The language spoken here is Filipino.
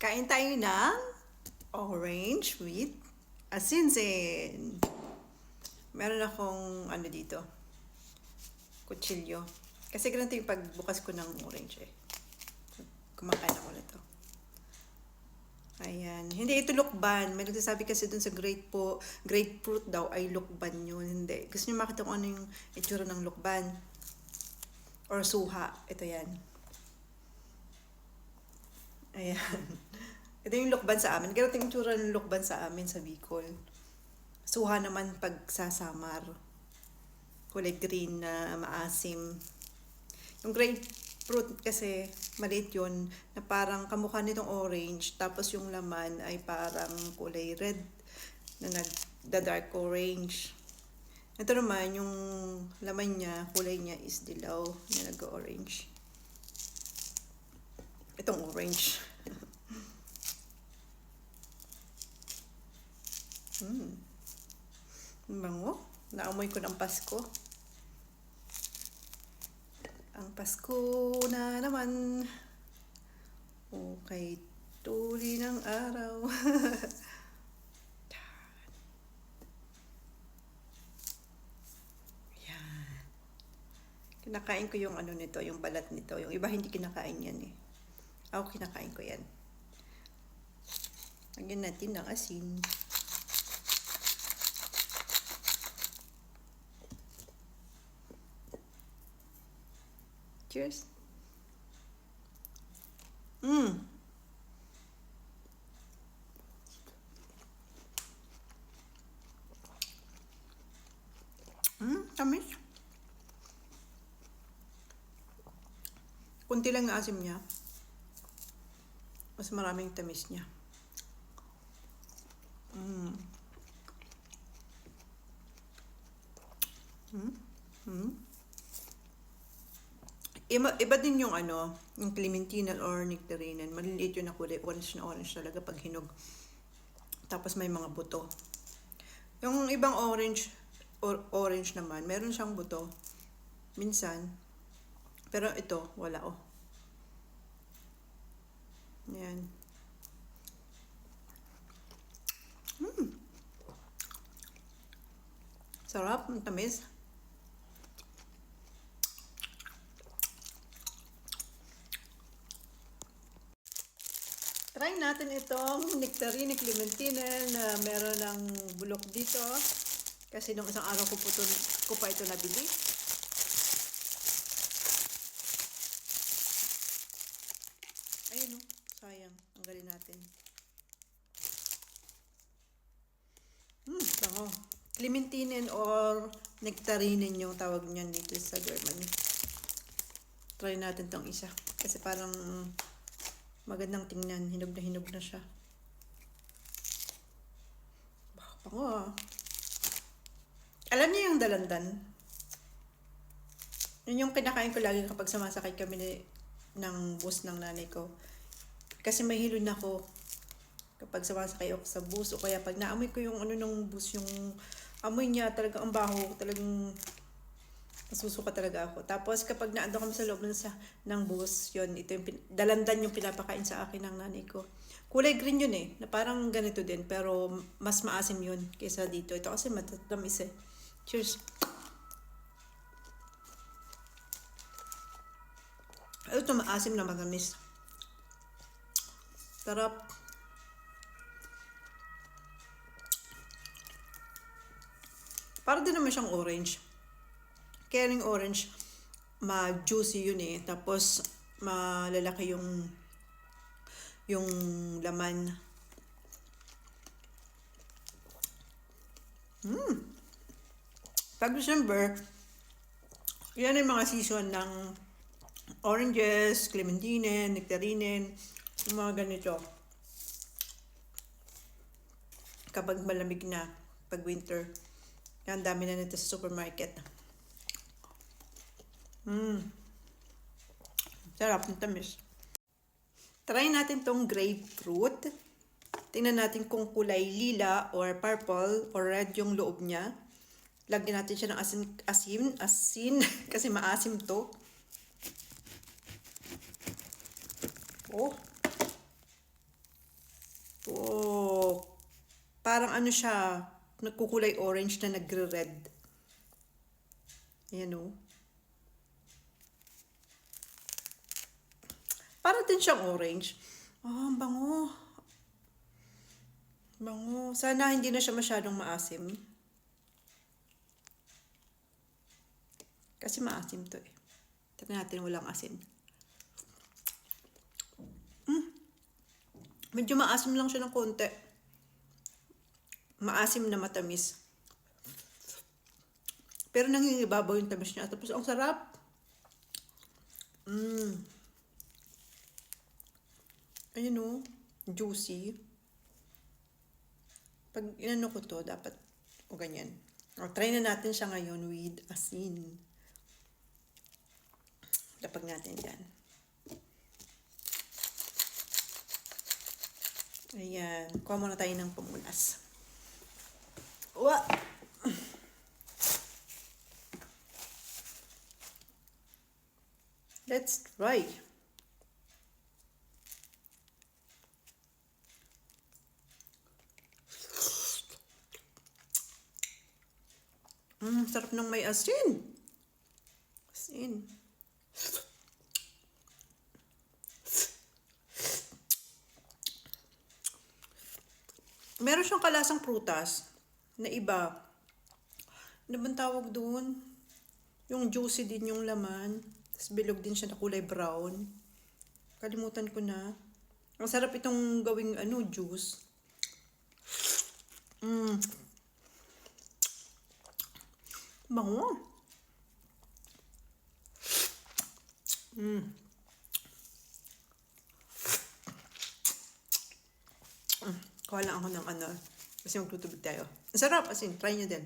Kain tayo ng orange with asinsin. Meron akong ano dito, kutsilyo. Kasi ganito yung pagbukas ko ng orange eh. Kumakain ako nito. Ayan. Hindi ito lukban. May nagsasabi kasi dun sa grape po, grapefruit daw ay lukban yun. Hindi. Gusto niyo makita kung ano yung itsura ng lukban. Or suha. Ito yan. Ayan. Ito yung lukban sa amin. Ganito yung itsura ng lukban sa amin sa Bicol. Suha naman pag sasamar. Kulay green na maasim. Yung grapefruit kasi maliit yun na parang kamukha nitong orange tapos yung laman ay parang kulay red na nagda-dark orange. Ito naman yung laman niya, kulay niya is dilaw na nag-orange. Itong orange. Hmm. Ang Bango. Naamoy ko ng Pasko. Ang Pasko na naman. Okay, tuli ng araw. Kinakain ko yung ano nito, yung balat nito. Yung iba hindi kinakain yan eh. Ako kinakain ko yan. Lagyan natin ng asin. Cheers. Mmm. Mmm, tamis. Kunti lang na asim niya. Mas maraming tamis niya. Mmm. Mmm. Mmm. Iba, iba din yung ano, yung clementinal or nectarine. Maliliit yun na kulay. Orange na orange talaga pag hinog. Tapos may mga buto. Yung ibang orange, or orange naman, meron siyang buto. Minsan. Pero ito, wala oh. Yan. Mm. Sarap, ang tamis. Try natin itong nectarine clementine na meron ng bulok dito. Kasi nung isang araw ko, po to, ko pa ito nabili. Ayun o, sayang. Ang galing natin. Hmm, bango. Clementine or nectarine yung tawag niyan dito sa Germany. Try natin tong isa. Kasi parang magandang tingnan. Hinog na hinog na siya. Bango ah. Alam niyo yung dalandan? Yun yung kinakain ko lagi kapag sumasakay kami ni, ng bus ng nanay ko. Kasi may hilod na ako kapag sumasakay ako sa bus o kaya pag naamoy ko yung ano ng bus, yung amoy niya talaga ang baho, talagang nasusuka talaga ako. Tapos kapag naando kami sa loob ng, sa, ng bus, yun, ito yung dalandan yung pinapakain sa akin ng nanay ko. Kulay green yun eh, na parang ganito din, pero mas maasim yun kaysa dito. Ito kasi matatamis eh. Cheers! Ito maasim na matamis. Sarap. Para din naman siyang orange. Yung orange, ma-juicy yun eh. Tapos, malalaki yung yung laman. Hmm. Pag December, yan yung mga season ng oranges, clementine, nectarine, yung mga ganito. Kapag malamig na, pag winter. Yan, dami na nito sa supermarket. Mmm. Sarap ng tamis. Try natin tong grapefruit. Tingnan natin kung kulay lila or purple or red yung loob niya. Lagyan natin siya ng asin, asin, asin kasi maasim to. Oh. Parang ano siya, nagkukulay orange na nagre-red. Ayan o. Para din siyang orange. Ah, ang bango. Bango. Sana hindi na siya masyadong maasim. Kasi maasim to eh. Tignan natin walang asin. Mm. Medyo maasim lang siya ng konti. Maasim na matamis. Pero nangingibabaw yung tamis niya. Tapos ang sarap. Mm. Ayun o. Juicy. Pag inano ko to, dapat o ganyan. O, try na natin siya ngayon with asin. Lapag natin yan. Ayan. Kuha muna tayo ng pamulas. Wa! Let's try. Mm, sarap ng may asin. Asin. Meron siyang kalasang prutas na iba. Ano bang tawag doon? Yung juicy din yung laman. Tapos bilog din siya na kulay brown. Kalimutan ko na. Ang sarap itong gawing ano, juice. Mm. Bango. Mm. Kuha lang ako ng ano. Kasi magtutubig tayo. Ang sarap. As in, try nyo din.